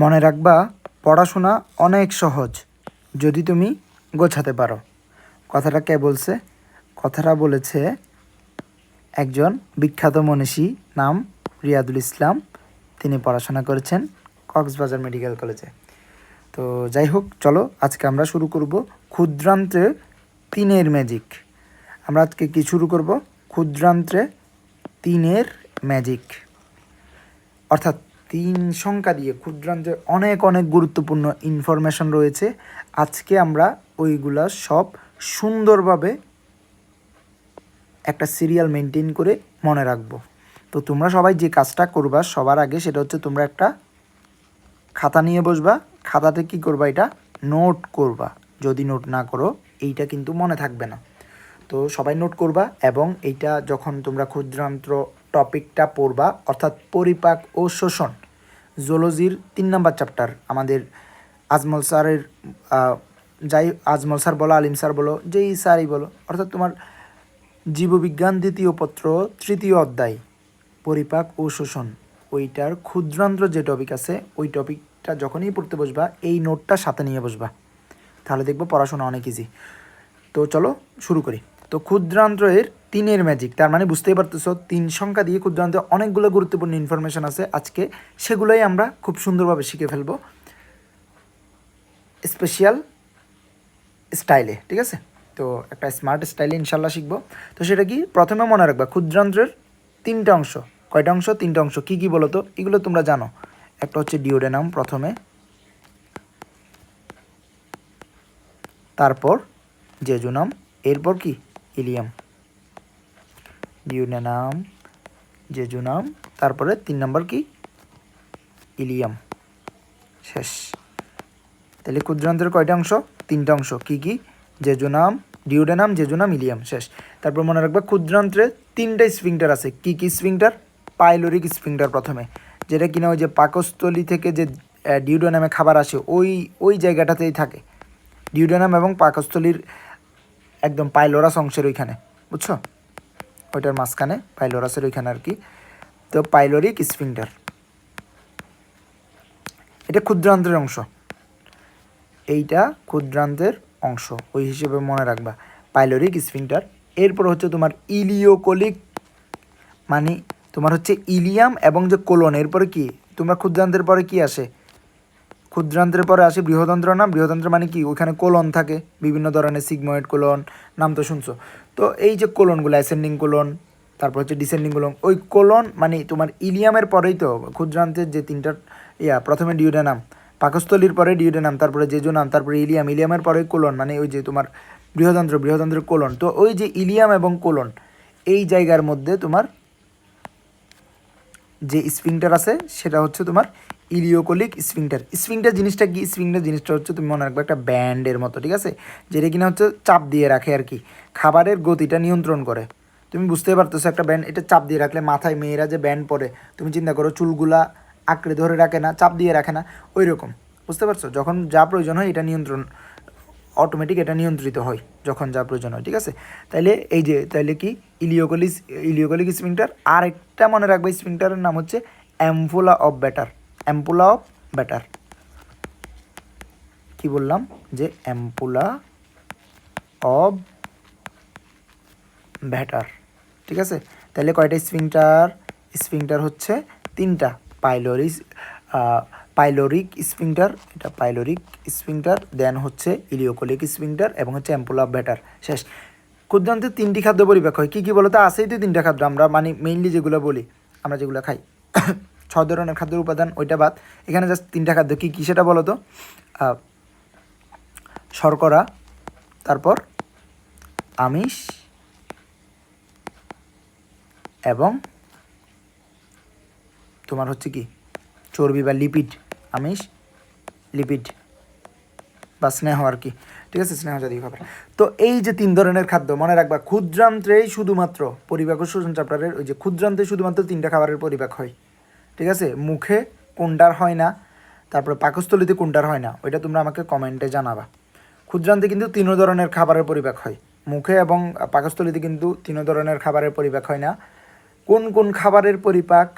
মনে রাখবা, পড়াশোনা অনেক সহজ, যদি তুমি গোছাতে পারো। কথাটা কে বলছে? কথাটা বলেছে একজন বিখ্যাত মনীষী নাম রিয়াদুল ইসলাম। তিনি পড়াশোনা করেছেন কক্সবাজার মেডিকেল কলেজে। তো যাই হোক, চলো আজকে আমরা শুরু করব ক্ষুদ্রান্তে তিনের ম্যাজিক। আমরা আজকে কি শুরু করব? ক্ষুদ্রান্তে তিনের ম্যাজিক। অর্থাৎ তিন সংখ্যা দিয়ে ক্ষুদ্রান্তে অনেক অনেক গুরুত্বপূর্ণ ইনফরমেশন রয়েছে। আজকে আমরা ওইগুলা সব সুন্দরভাবে একটা সিরিয়াল মেনটেন করে মনে রাখব। তো তোমরা সবাই যে কাজটা করবা, সবার আগে সেটা হচ্ছে তোমরা একটা খাতা নিয়ে বসবা। খাতাতে কি করবা এটা? নোট করবা। যদি নোট না করো, এইটা কিন্তু মনে থাকবে না। তো সবাই নোট করবা এবং এইটা যখন তোমরা ক্ষুদ্রান্ত্র টপিকটা পড়বা, অর্থাৎ পরিপাক ও শোষণ জোলজির তিন নাম্বার চ্যাপ্টার আমাদের আজমল স্যারের যাই আজমল স্যার বলো, আলিম স্যার বলো, যেই স্যারই বলো, অর্থাৎ তোমার জীববিজ্ঞান দ্বিতীয় পত্র, তৃতীয় অধ্যায়, পরিপাক ও শোষণ, ওইটার ক্ষুদ্রান্ত্র যে টপিক আছে, ওই টপিকটা যখনই পড়তে বসবা, এই নোটটা সাথে নিয়ে বসবা। তাহলে দেখব পড়াশোনা অনেক ইজি তো চলো শুরু করি। তো ক্ষুদ্রান্ত্রের তিনের ম্যাজিক তার মানে বুঝতেই পারতেছো, তিন সংখ্যা দিয়ে ক্ষুদ্রান্তে অনেকগুলো গুরুত্বপূর্ণ ইনফরমেশন আছে। আজকে সেগুলোই আমরা খুব সুন্দরভাবে শিখে ফেলব। স্পেশাল স্টাইলে ঠিক আছে? তো একটা স্মার্ট স্টাইলে ইনশাল্লাহ শিখব। তো সেটা কি? প্রথমে মনে রাখবা ক্ষুদ্রান্ত্রের তিনটা অংশ, কয়টা অংশ? তিনটা অংশ। কী কী বলো তো এগুলো তোমরা জানো। একটা হচ্ছে ডিওডেনাম প্রথমে। তারপর জেজুনাম এরপর কি? ইলিয়াম ডিওডেনাম জেজুনাম তারপরে তিন নম্বর কি? ইলিয়াম। শেষ। তাহলে ক্ষুদ্রান্তের কয়টা অংশ? তিনটা অংশ। কি কি? Jejunum duodenum jejunum ileum. শেষ। তারপর মনে রাখবে ক্ষুদ্রান্ত্রে তিনটা স্ফিংটার আছে। কি কি স্ফিংটার? পাইলোরিক স্ফিংটার প্রথমে। যেটা কিনা ওই যে পাকস্থলী থেকে যে আহ, ডিওডেনামে খাবার আসে ওই ওই জায়গাটাতেই থাকে। ডিওডেনাম এবং পাকস্থলীর একদম পাইলোরাস অংশের ওইখানে। বুঝছ? ওইটার মাঝখানে পাইলোরাসের ওইখানে আর কি। তো পাইলোরিক স্ফিংটার এটা ক্ষুদ্রান্তের অংশ। এইটা ক্ষুদ্রান্তের অংশ, ওই হিসেবে মনে রাখবা। পাইলোরিক স্ফিংটার এরপর হচ্ছে তোমার ইলিওকোলিক মানে তোমার হচ্ছে ইলিয়াম এবং যে কোলন, এরপরে কি? তোমরা ক্ষুদ্রান্তের পরে কি আসে? ক্ষুদ্রান্তের পরে আসে বৃহদন্ত্র নাম। বৃহদন্ত্র মানে কি? ওখানে কোলন থাকে, বিভিন্ন ধরনের সিগময়েড কোলন, নাম তো শুনছো। তো এই যে কোলনগুলো অ্যাসেন্ডিং কোলন, তারপর হচ্ছে ডিসেন্ডিং কোলন, ওই কোলন মানে তোমার ইলিয়ামের পরেই তো ক্ষুদ্রান্তের যে তিনটা, ইয়া, প্রথমে ডিউডেনাম, পাকস্থলীর পরে ডিউডেনাম, তারপরে জেজুনাম, তারপরে ইলিয়াম, ইলিয়ামের পরে কোলন মানে ওই যে তোমার বৃহদন্ত্র, বৃহদন্ত্রের কোলন। তো ওই যে ইলিয়াম এবং কোলন, এই জায়গার মধ্যে তোমার যে স্ফিংটার আছে, সেটা হচ্ছে তোমার ইলিওকোলিক স্ফিংটার স্ফিংটার জিনিসটা কি? স্প্রিংটার জিনিসটা হচ্ছে তুমি মনে রাখবে একটা ব্যান্ডের মতো, ঠিক আছে? যেটা কিনা হচ্ছে চাপ দিয়ে রাখে আর কি। খাবারের গতিটা নিয়ন্ত্রণ করে। তুমি বুঝতে পারতেছো একটা ব্যান্ড এটা চাপ দিয়ে রাখলে মাথায় মেয়েরা যে ব্যান্ড পরে, তুমি চিন্তা করো চুলগুলা আঁকড়ে ধরে রাখে না, চাপ দিয়ে রাখে না ওই রকম বুঝতে পারছ? যখন যা প্রয়োজন হয় এটা নিয়ন্ত্রণ অটোমেটিক এটা নিয়ন্ত্রিত হয় যখন যা প্রয়োজন হয়, ঠিক আছে? তাইলে এই যে, তাইলে কি? ইলিওকলিস ইলিওকলিক স্প্রিংটার আর একটা মনে রাখবে স্প্রিংটারের নাম হচ্ছে ampulla of Vater ampulla of Vater কি বললাম? যে অ্যাম্পোলা অফ ব্যাটার ঠিক আছে? তাহলে কয়টা স্প্রিংটার স্প্রিংটার হচ্ছে তিনটা। পাইলোরিস পাইলোরিক স্প্রিংটার এটা পাইলোরিক স্প্রিংটার দেন হচ্ছে ইলিওকোলিক স্প্রিংটার এবং হচ্ছে অ্যাম্পোলা ব্যাটার শেষ। ক্ষুদ্রান্তে তিনটি খাদ্য পরিপাক হয়। কী কী বলতো? আছেই তো তিনটা খাদ্য, আমরা মানে মেইনলি যেগুলো বলি, আমরা যেগুলো খাই। ছ ধরনের খাদ্যের উপাদান, ওইটা বাদ। এখানে জাস্ট তিনটা খাদ্য, কী কী সেটা বলো তো শর্করা, তারপর আমিষ এবং তোমার হচ্ছে কি? চর্বি বা লিপিড আমিষ লিপিড বা স্নেহ আর কি। ঠিক আছে? স্নেহ জাতীয় খাবার। তো এই যে তিন ধরনের খাদ্য, মনে রাখবা, ক্ষুদ্রান্ত্রেই শুধুমাত্র পরিপাক ও শোষণ চ্যাপ্টারের ওই যে ক্ষুদ্রান্তে শুধুমাত্র তিনটা খাবারের পরিপাক হয়। ঠিক আছে? মুখে কোনটার হয় না, তারপরে পাকস্থলিতে কোনটার হয় না, ওইটা তোমরা আমাকে কমেন্টে জানাবা। ক্ষুদ্রান্তে কিন্তু তিন ধরনের খাবারের পরিপাক হয়। মুখে এবং পাকস্থলিতে কিন্তু তিন ধরনের খাবারের পরিপাক হয় না। কোন কোন খাবারের পরিপাক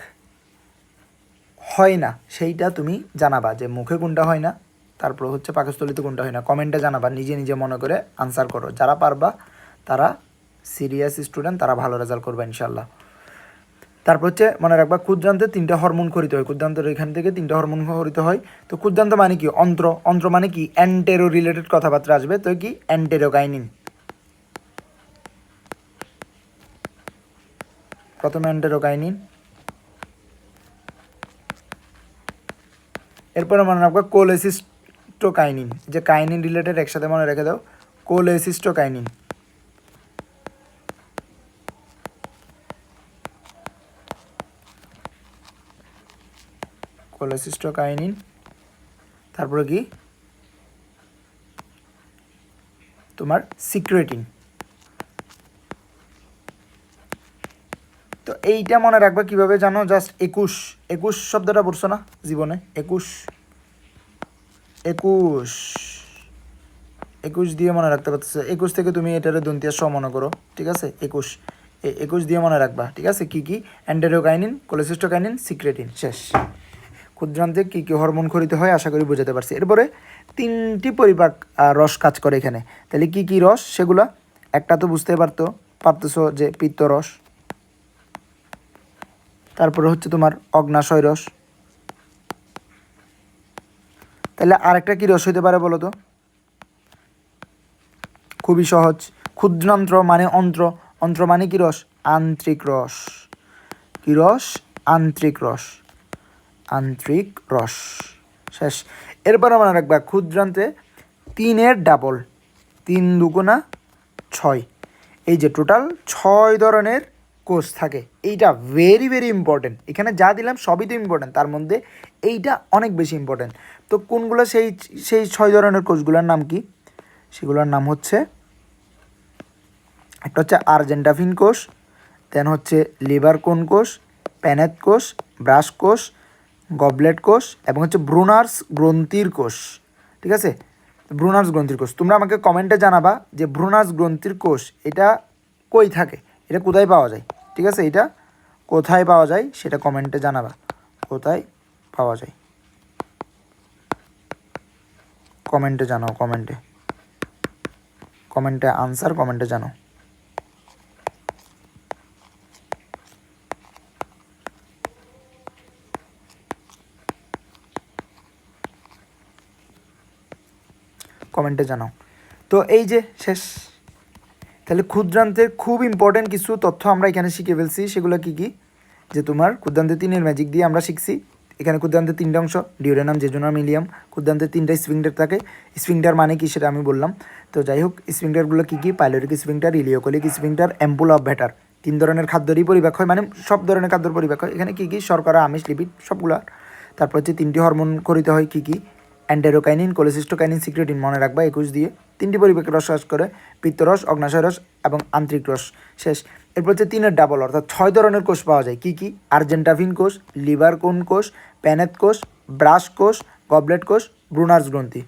হয় না, সেইটা তুমি জানাবা যে মুখে কোনটা হয় না, তারপর হচ্ছে পাকস্থলিতে কোনটা হয় না। কমেন্টে জানাবা, নিজে নিজে মনে করে আনসার করো। যারা পারবা, তারা সিরিয়াস স্টুডেন্ট তারা ভালো রেজাল্ট করবে ইনশাল্লাহ তারপর হচ্ছে মনে রাখবা, ক্ষুদ্রান্তে তিনটা হরমোন খরিত হয়। ক্ষুদ্রান্তের এখান থেকে তিনটা হরমোন খরিত হয়। তো ক্ষুদ্রান্ত মানে কি? অন্ত্র। অন্ত্র মানে কি? অ্যান্টেরো রিলেটেড কথাবার্তা আসবে। তো কি? অ্যান্টেরোকাইনিন প্রথমে অ্যান্টেরোকাইনিন এরপরে মনে রাখব কোলেসিস্টোকাইনিন যে কাইনিন রিলেটেড একসাথে মনে রেখে দাও। কোলেসিস্টোকাইনিন কোলেসিস্টোকাইনিন তারপরে কি? তোমার সিক্রেটিন। তো এইটা মনে রাখবা কীভাবে জানো? জাস্ট একুশ। একুশ শব্দটা পড়ছো না জীবনে? একুশ। একুশ। একুশ দিয়ে মনে রাখতে পারতেছো। একুশ থেকে তুমি এটারে দন্তিয়া স মনে করো, ঠিক আছে? একুশ। একুশ দিয়ে মনে রাখবা, ঠিক আছে? কি কি? অ্যান্ডেরোকাইনিন কোলেসিস্টোকাইনিন সিক্রেটিন শেষ। ক্ষুদ্রান্তে কী কী হরমোন খরিত হয় আশা করি বোঝাতে পারছি। এরপরে তিনটি পরিপাক রস কাজ করে এখানে। তাহলে কি কি রস? সেগুলা একটা তো বুঝতে পারতো, পারতেছো যে পিত্ত রস। তারপরে হচ্ছে তোমার অগ্নাশয় রস। তাহলে আরেকটা কি রস হইতে পারে বলো তো? খুবই সহজ। ক্ষুদ্রান্ত্র মানে অন্ত্র। অন্ত্র মানে কি রস? আন্ত্রিক রস। কি রস? আন্ত্রিক রস। আন্ত্রিক রস। শেষ। এরপর মনে রাখবা ক্ষুদ্রান্তে তিনের ডাবল। তিন দুগুণা ছয়। এই যে টোটাল ছয় ধরনের কোষ থাকে। এইটা ভেরি ভেরি ইম্পর্টেন্ট এখানে যা দিলাম সবই তো ইম্পর্টেন্ট তার মধ্যে এইটা অনেক বেশি ইম্পর্টেন্ট তো কোনগুলো সেই সেই ছয় ধরনের কোষগুলোর নাম কি? সেগুলোর নাম হচ্ছে, একটা হচ্ছে আর্জেন্টাফিন কোষ দেন হচ্ছে লিভার কোন কোষ প্যানেত কোষ ব্রাশ কোষ গবলেট কোষ এবং হচ্ছে ব্রুনার্স গ্রন্থির কোষ ঠিক আছে? ব্রুনার্স গ্রন্থির কোষ তোমরা আমাকে কমেন্টে জানাবা যে ব্রুনার্স গ্রন্থির কোষ এটা কই থাকে? এটা কোথায় পাওয়া যায়? ঠিক আছে? এটা কোথায় পাওয়া যায় সেটা কমেন্টে জানাবা। কোথায় পাওয়া যায়? কমেন্টে জানাও, কমেন্টে। কমেন্টে আনসার, কমেন্টে জানাও। কমেন্টে জানাও। তো এই যে শেষ তাহলে ক্ষুদ্রান্তের খুব ইম্পর্টেন্ট কিছু তথ্য আমরা এখানে শিখে ফেলছি। সেগুলো কি কি? যে তোমার ক্ষুদ্রান্তের তিনের ম্যাজিক দিয়ে আমরা শিখছি। এখানে ক্ষুদ্রান্তের তিনটা অংশ ডিওরেনাম জেজোনাম মিলিয়াম ক্ষুদ্রান্তের তিনটা স্প্রিংটার থাকে। স্প্রিংটার মানে কি সেটা আমি বললাম। তো যাই হোক স্প্রিংটারগুলো কী কী? Pyloric sphincter ileocolic sphincter ampulla of Vater তিন ধরনের খাদ্যরই পরিব্যাক হয় মানে সব ধরনের খাদ্যর পরিব্যাক হয়। এখানে কী কী? শর্করা, আমিষ লিপিড সবগুলো। তারপর হচ্ছে তিনটি হরমোন করিতে হয় কী কী? অ্যান্ডেরোকাইনিন কোলেসিস্টোকাইনিন সিক্রেটিন মনে রাখবা, একুশ দিয়ে। তিনটি পরিবেকের রস করে, পিত্তরস অগ্নাশয় রস এবং আন্তরিক রস শেষ। এরপর হচ্ছে তিনের ডাবল অর্থাৎ ছয় ধরনের কোষ পাওয়া যায়। কী কী? আর্জেন্টাভিন কোষ, লিভার কোন কোষ প্যানেত কোষ ব্রাশ কোষ, গবলেট কোষ, ব্রুনার্স গ্রন্থি।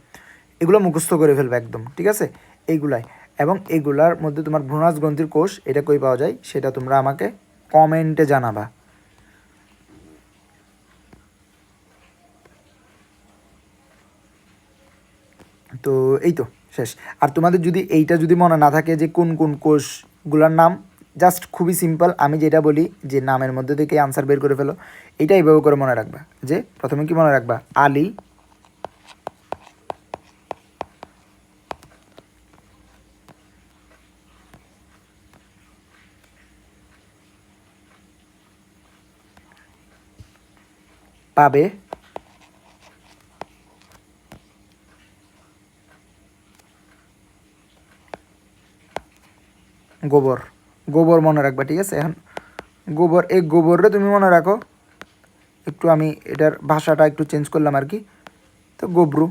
এগুলো মুখস্থ করে ফেলবে একদম, ঠিক আছে? এইগুলাই। এবং এগুলার মধ্যে তোমার ভ্রূণাস গ্রন্থির কোষ, এটা কই পাওয়া যায়? সেটা তোমরা আমাকে কমেন্টে জানাবা। তো, এই তো। শেষ। আর তোমাদের যদি এইটা যদি মনে না থাকে যে কোন কোন কোষগুলোর নাম জাস্ট খুবই সিম্পল আমি যেটা বলি যে নামের মধ্যে থেকে আনসার বের করে ফেলো। এটা এইভাবে করে মনে রাখবা যে প্রথমে কি মনে রাখবা? আলী। পাবে। গোবর। গোবর মনে রাখবা, ঠিক আছে? এখন গোবর, এই গোবররে তুমি মনে রাখো, একটু আমি এটার ভাষাটা একটু চেঞ্জ করলাম আর কি। তো গোবরু,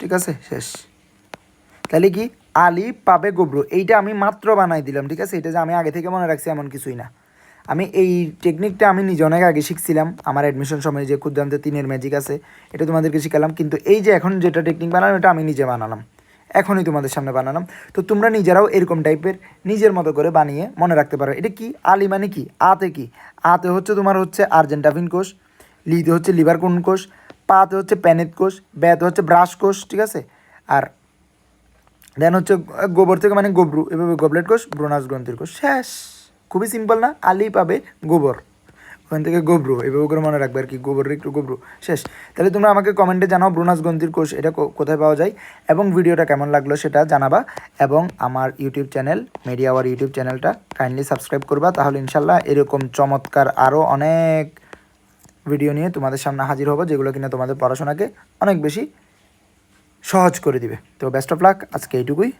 ঠিক আছে? শেষ। তাহলে কি? আলি পাবে গোবরু। এইটা আমি মাত্র বানাই দিলাম, ঠিক আছে? এটা যে আমি আগে থেকে মনে রাখছি এমন কিছুই না। আমি এই টেকনিকটা আমি নিজে অনেক আগে শিখছিলাম। আমার অ্যাডমিশন সময় যে ক্ষুদ্রান্তে তিনের ম্যাজিক আছে, এটা তোমাদেরকে শিখালাম। কিন্তু এই যে এখন যেটা টেকনিক বানালাম, এটা আমি নিজে বানালাম। এখনই তোমাদের সামনে বানালাম। তো তোমরা নিজেরাও এরকম টাইপের নিজের মতো করে বানিয়ে মনে রাখতে পারো। এটা কি? আলি মানে কি? আতে কি? আতে হচ্ছে তোমার হচ্ছে আর্জেন্টাভিন কোষ, লিতে হচ্ছে লিভার কোন কোষ, পাতে হচ্ছে প্যানেট কোষ, ব্যাতে হচ্ছে ব্রাশ কোষ, ঠিক আছে? আর দেন হচ্ছে গোবর থেকে মানে গোবরু, এভাবে গোবলেট কোষ, ব্রোনাস গ্রন্থির কোষ। শেষ। খুবই সিম্পল না? আলি পাবে গোবর। ওখান থেকে গোবরু এভাবে করে মনে রাখবে আর কি, গোবর একটু গোবরু শেষ। তাহলে তোমরা আমাকে কমেন্টে জানাও ব্রোনাস গ্রন্থির কোষ, এটা কোথায় পাওয়া যায়, এবং ভিডিওটা কেমন লাগল সেটা জানাবা, এবং আমার YouTube channel media our YouTube চ্যানেলটা কাইন্ডলি সাবস্ক্রাইব করবা, তাহলে ইনশাল্লাহ এরকম চমৎকার আরও অনেক ভিডিও নিয়ে তোমাদের সামনে হাজির হব, যেগুলো কিনা তোমাদের পড়াশোনাকে অনেক বেশি সহজ করে দিবে। তো বেস্ট অফ লাক আজকে এইটুকুই।